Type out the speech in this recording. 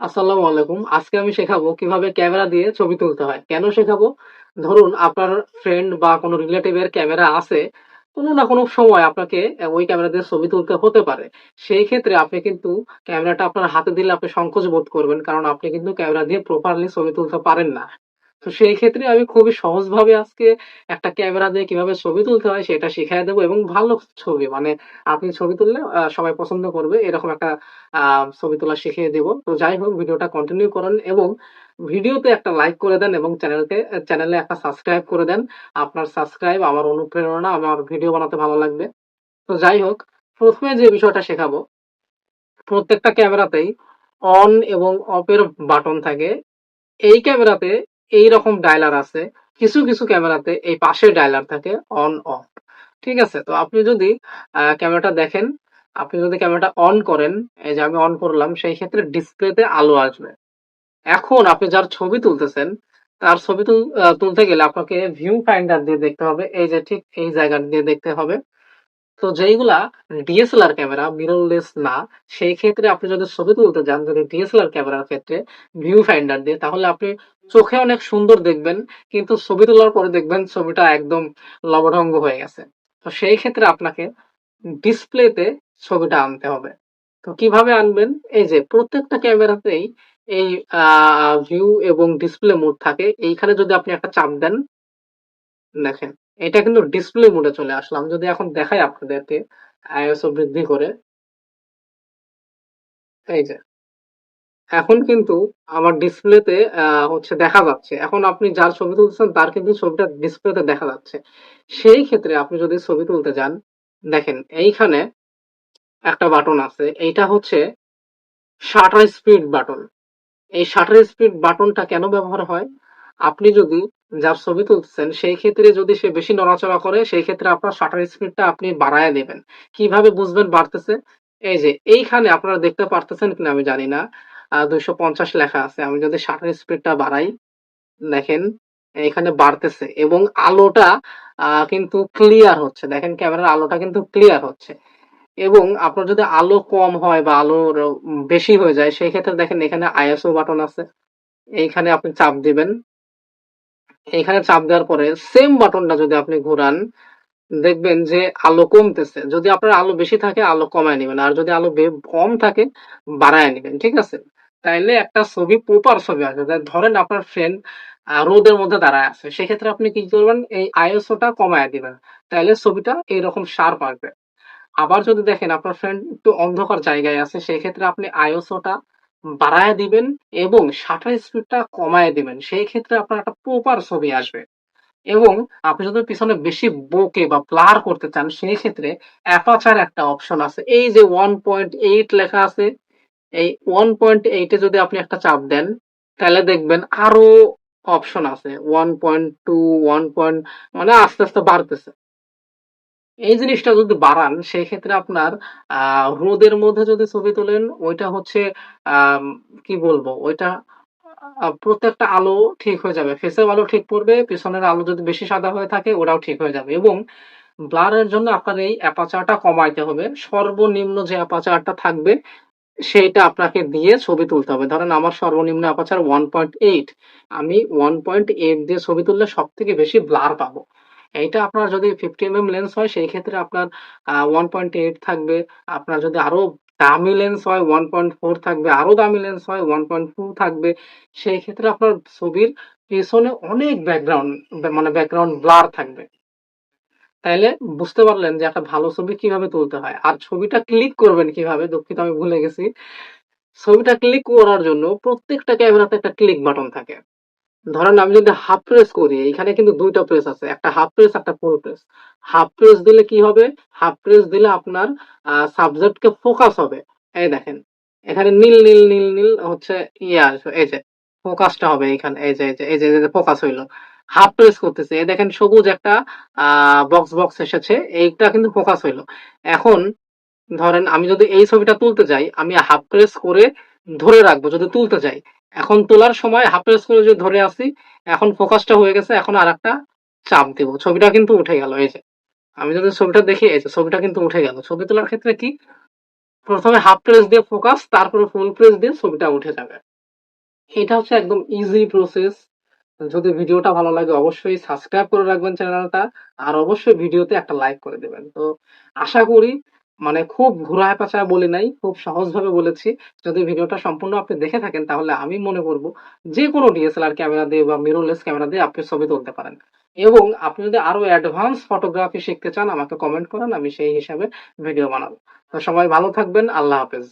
আসসালামু আলাইকুম। আজকে আমি শেখাবো কীভাবে ক্যামেরা দিয়ে ছবি তুলতে হয়। কেন শেখাবো? ধরুন, আপনার ফ্রেন্ড বা কোনো রিলেটিভ এর ক্যামেরা আছে। কোনো না কোনো সময় আপনাকে ওই ক্যামেরা দিয়ে ছবি তুলতে হতে পারে। সেই ক্ষেত্রে আপনি কিন্তু ক্যামেরাটা আপনার হাতে দিলে আপনি সংকোচ বোধ করবেন। কারণ আপনি কিন্তু ক্যামেরা দিয়ে প্রপারলি ছবি তুলতে পারেন না। তো সেই ক্ষেত্রে আমি খুবই সহজভাবে আজকে একটা ক্যামেরা দিয়ে কীভাবে ছবি তুলতে হয় সেটা শিখাইয়া দেবো এবং ভালো ছবি মানে আপনি ছবি তুললে সবাই পছন্দ করবে এরকম একটা ছবি তোলা শিখিয়ে দেব। তো যাই হোক ভিডিওটা কন্টিনিউ করেন এবং ভিডিওতে একটা লাইক করে দেন এবং চ্যানেলকে চ্যানেলে একটা সাবস্ক্রাইব করে দেন। আপনার সাবস্ক্রাইব আমার অনুপ্রেরণা, আমার ভিডিও বানাতে ভালো লাগবে। তো যাই হোক প্রথমে যে বিষয়টা শেখাবো প্রত্যেকটা ক্যামেরাতেই অন এবং অফ এর বাটন থাকে। এই ক্যামেরাতে এইরকম ডায়ালার আছে। কিছু, কিছু ক্যামেরাতে এই পাশে ডায়ালার থাকে অন অফ। ঠিক আছে? তো আপনি যদি ক্যামেরাটা দেখেন, আপনি যদি ক্যামেরাটা অন করেন, এই যে আমি অন করলাম সেই ক্ষেত্রে ডিসপ্লেতে আলো আসবে। এখন আপনি যার ছবি তুলতেছেন, তার ছবি তুলতে গেলে আপনাকে ভিউ ফাইন্ডার দিয়ে দেখতে হবে। এই যে ঠিক এই জায়গা দিয়ে দেখতে হবে। তো যেইগুলা ডিএসএলআর ক্যামেরা মিররলেস না, সেই ক্ষেত্রে আপনি যদি ছবি তুলতে যান যদি ডিএসএলআর ক্যামেরার ক্ষেত্রে ভিউ ফাইন্ডার দিয়ে তাহলে আপনি চোখে অনেক সুন্দর দেখবেন। কিন্তু ছবি তোলার পরে দেখবেন ছবিটা একদম লবঢঙ্গ হয়ে গেছে। তো সেই ক্ষেত্রে আপনাকে ডিসপ্লেতে ছবিটা আনতে হবে। তো কীভাবে আনবেন? এই যে প্রত্যেকটা ক্যামেরাতেই এই ভিউ এবং ডিসপ্লে মোড থাকে। এইখানে যদি আপনি একটা চাপ দেন দেখেন, এটা কিন্তু ডিসপ্লে মোডে চলে আসলাম যদি এখন দেখাই আপনাদেরকে ISO বৃদ্ধি করে এই যে। এখন কিন্তু আমার ডিসপ্লেতে হচ্ছে দেখা যাচ্ছে। এখন আপনি যার ছবি তুলতেছেন তার কিন্তু ছবিটা ডিসপ্লেতে দেখা যাচ্ছে। সেই ক্ষেত্রে আপনি যদি ছবি তুলতে যান, দেখেন এইখানে একটা বাটন আছে। এইটা হচ্ছে শাটার স্পিড বাটন। এই শাটার স্পিড বাটনটা কেন ব্যবহার হয়? আপনি যদি যার ছবি তুলছেন সেই ক্ষেত্রে যদি সে বেশি নড়াচড়া করে সেই ক্ষেত্রে আপনার শাটার স্পিডটা আপনি বাড়ায় দেবেন কীভাবে বুঝবেন বাড়তেছে? এই যে এইখানে আপনারা দেখতে পারতেছেন কিনা আমি জানি না। আ ২৫০ লেখা আছে। আমি যদি শাটার স্পিডটা বাড়াই, দেখেন এখানে বাড়তেছে এবং আলোটা কিন্তু ক্লিয়ার হচ্ছে। দেখেন ক্যামেরার আলোটা কিন্তু ক্লিয়ার হচ্ছে। এবং আপনার যদি আলো কম হয় বা উম বেশি হয়ে যায় সেই ক্ষেত্রে দেখেন এখানে আইএসও বাটন আছে। এইখানে আপনি চাপ দিবেন। এইখানে চাপ দেওয়ার পরে সেম বাটনটা যদি আপনি ঘুরান, দেখবেন যে আলো কমতেছে। যদি আপনার আলো বেশি থাকে, আলো কমায় নিবেন। আর যদি আলো কম থাকে, বাড়ায় নিবেন। ঠিক আছে? তাইলে একটা ছবি প্রপার ছবি। দে ধরেন আপনার ফ্রেন্ড রোদের মধ্যে দাঁড়ায় আছে। সেক্ষেত্রে আপনি কি করবেন? এই ISO টা কমায়া দিবেন। তাইলে ছবিটা এইরকম শার্প আসবে। আবার যদি দেখেন আপনার ফ্রেন্ড একটু অন্ধকার জায়গায় আছে, সেক্ষেত্রে আপনি ISO টা বাড়ায়া দিবেন এবং শাটার স্পিডটা কমায় দিবেন। সেই ক্ষেত্রে আপনার একটা প্রপার ছবি আসবে। এবং আপনি যদি পিছনে বেশি বোকে বা ব্লার করতে চান সেই ক্ষেত্রে অ্যাপারচার একটা অপশন আছে। এই যে 1.8 লেখা আছে, এই 1.8 এ যদি আপনি একটা চাপ দেন, তাইলে দেখবেন আরও অপশন আছে। 1.2 1 পয়েন্ট মানে আস্তে, আস্তে বাড়তেছে। এই জিনিসটা যদি বাড়ান সেই ক্ষেত্রে আপনার রোদের মধ্যে যদি ছবি তোলেন ওইটা হচ্ছে আম কি বলব? ওইটা প্রত্যেকটা আলো ঠিক হয়ে যাবে। ফেসেও আলো ঠিক পড়বে, পিছনের আলো যদি বেশি সাদা হয়ে থাকে ওটাও ঠিক হয়ে যাবে এবং ব্লার এর জন্য আপনার এই অ্যাপারচারটা কমাইতে হবে। সর্বনিম্ন যে অ্যাপারচারটা থাকবে সেইটা আপনাকে দিয়ে ছবি তুলতে হবে। ধরেন আমার সর্বনিম্ন অ্যাপাচার ওয়ান পয়েন্ট এইট আমি 1.8 দিয়ে ছবি তুললে সব থেকে বেশি ব্লার পাবো। এইটা আপনার যদি 50 এম লেন্স হয় সেই ক্ষেত্রে আপনার ওয়ান পয়েন্ট এইট থাকবে। আপনার যদি আরও দামি লেন্স হয় 1.4 থাকবে, আরও দামি লেন্স হয় 1.2 থাকবে। সেই ক্ষেত্রে আপনার ছবির পেছনে অনেক ব্যাকগ্রাউন্ড মানে ব্যাকগ্রাউন্ড ব্লার থাকবে। তাইলে বুঝতে পারলেন যে একটা ভালো ছবি কীভাবে তুলতে হয়। আর ছবিটা ক্লিক করবেন কীভাবে? দুঃখিত আমি ভুলে গেছি। ছবিটা ক্লিক করার জন্য প্রত্যেকটা ক্যামেরাতে একটা ক্লিক বাটন থাকে। ধরেন আমি যদি হাফ প্রেস করি, এখানে কিন্তু দুইটা প্রেস আছে। একটা হাফ প্রেস, একটা ফুল প্রেস। হাফ প্রেস দিলে কি হবে? হাফ প্রেস দিলে আপনার সাবজেক্টকে ফোকাস হবে। এই দেখেন। এখানে নীল, নীল, নীল, নীল হচ্ছে ইয়ে আসবে এই যে ফোকাসটা হবে এখানে এই যে, এই যে, এই যে, ফোকাস হইল। হাফ প্রেস করতেছে এই দেখেন সবুজ একটা বক্স, বক্স এসেছে। এইটা কিন্তু ফোকাস হইল। এখন ধরেন আমি যদি এই ছবিটা তুলতে যাই, আমি হাফ প্রেস করে ধরে রাখব যদি তুলতে যাই। এখন তোলার সময় হাফ প্রেস করে যদি ধরে আছি, এখন ফোকাসটা হয়ে গেছে। এখন আরেকটা চাপ দেবো ছবিটা কিন্তু উঠে গেল এই যে। আমি যদি ছবিটা দেখি এই যে ছবিটা কিন্তু উঠে গেল। ছবি তোলার ক্ষেত্রে কি? প্রথমে হাফ প্রেস দিয়ে ফোকাস, তারপরে ফুল প্রেস দিয়ে ছবিটা উঠে যাবে। এটা হচ্ছে একদম ইজি প্রসেস যদি ভিডিওটা ভালো লাগে অবশ্যই সাবস্ক্রাইব করে রাখবেন চ্যানেলটা আর অবশ্যই ভিডিওতে একটা লাইক করে দেবেন তো আশা করি মানে খুব ঘুরায় পাচায় বলি নাই, খুব সহজভাবে বলেছি। যদি ভিডিওটা সম্পূর্ণ আপনি দেখে থাকেন, তাহলে আমি মনে করব যে কোনো ডিএসএলআর ক্যামেরা দিয়ে বা মিররলেস ক্যামেরা দিয়ে আপনি ছবি তুলতে পারেন। এবং আপনি যদি আরও অ্যাডভান্স ফটোগ্রাফি শিখতে চান, আমাকে কমেন্ট করেন, আমি সেই হিসাবে ভিডিও বানাবো। তো সবাই ভালো থাকবেন, আল্লাহ হাফেজ।